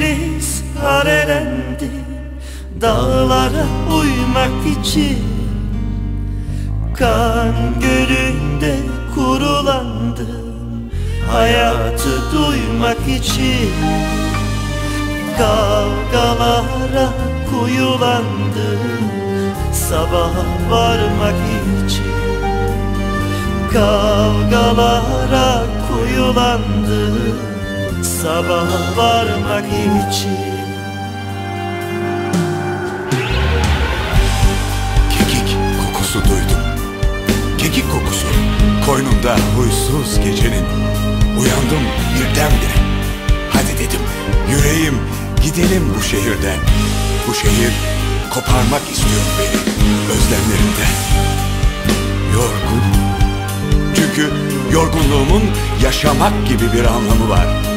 Deniz karelendi Dağlara uymak için Kan gölünde kurulandım Hayatı duymak için Kavgalara kuyulandım Sabaha varmak için Kavgalara kuyulandım Sabaha varmak için Kekik kokusu duydum. Kekik kokusu koynumda huysuz gecenin. Uyandım birdenbire. Hadi dedim yüreğim gidelim bu şehirden. Bu şehir koparmak istiyor beni özlemlerimden. Yorgun. Çünkü yorgunluğumun yaşamak gibi bir anlamı var.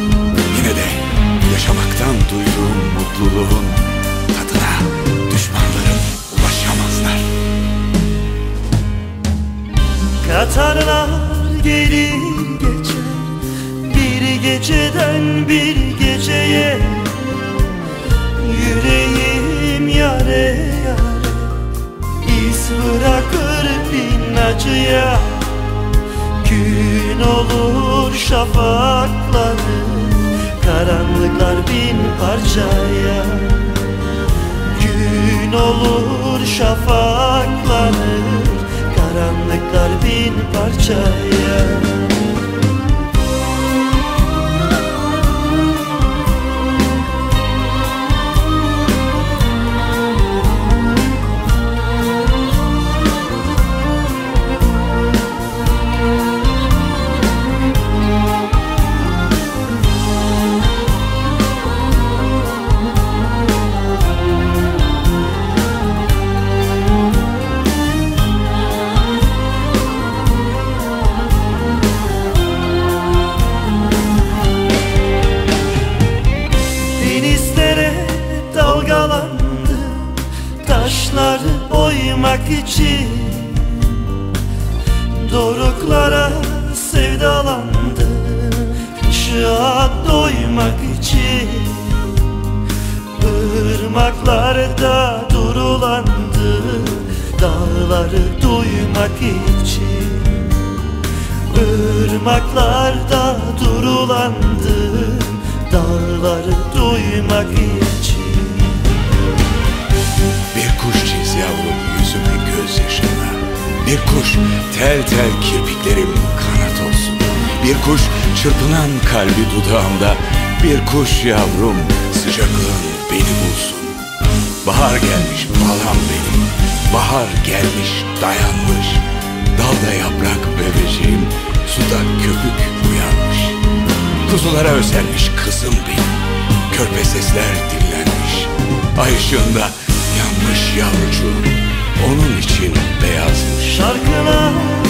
Katarlar gelir geçer Bir geceden bir geceye. Yüreğim yare yare İz bırakır bin acıya. Gün olur şafakları Karanlıklar bin parçaya. Gün olur şafakları parçaya Oymak için Doruklara sevdalandı Işığa doymak için Irmaklarda durulandı Dağları duymak için Irmaklarda durulandım Dağları duymak için Bir kuş tel tel kirpiklerim kanat olsun. Bir kuş çırpınan kalbi dudağımda. Bir kuş yavrum sıcaklığın beni bulsun. Bahar gelmiş balam benim. Bahar gelmiş dayanmış. Dalda yaprak bebeceğim Suda köpük uyanmış. Kuzulara özenmiş kızım benim. Körpe sesler dinlenmiş. Ay ışığında yanmış yavrucuğum Onun için beyazmış Şarkılar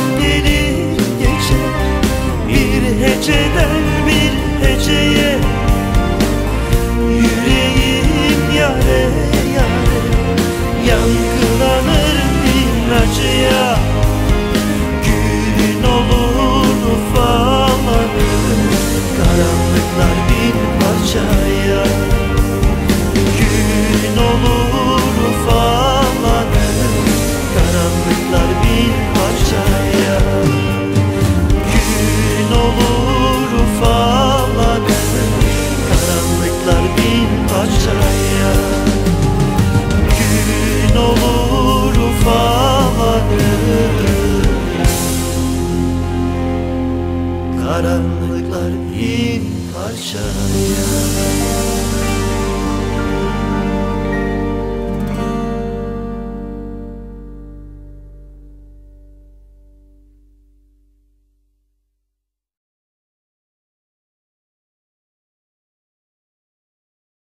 in parçaya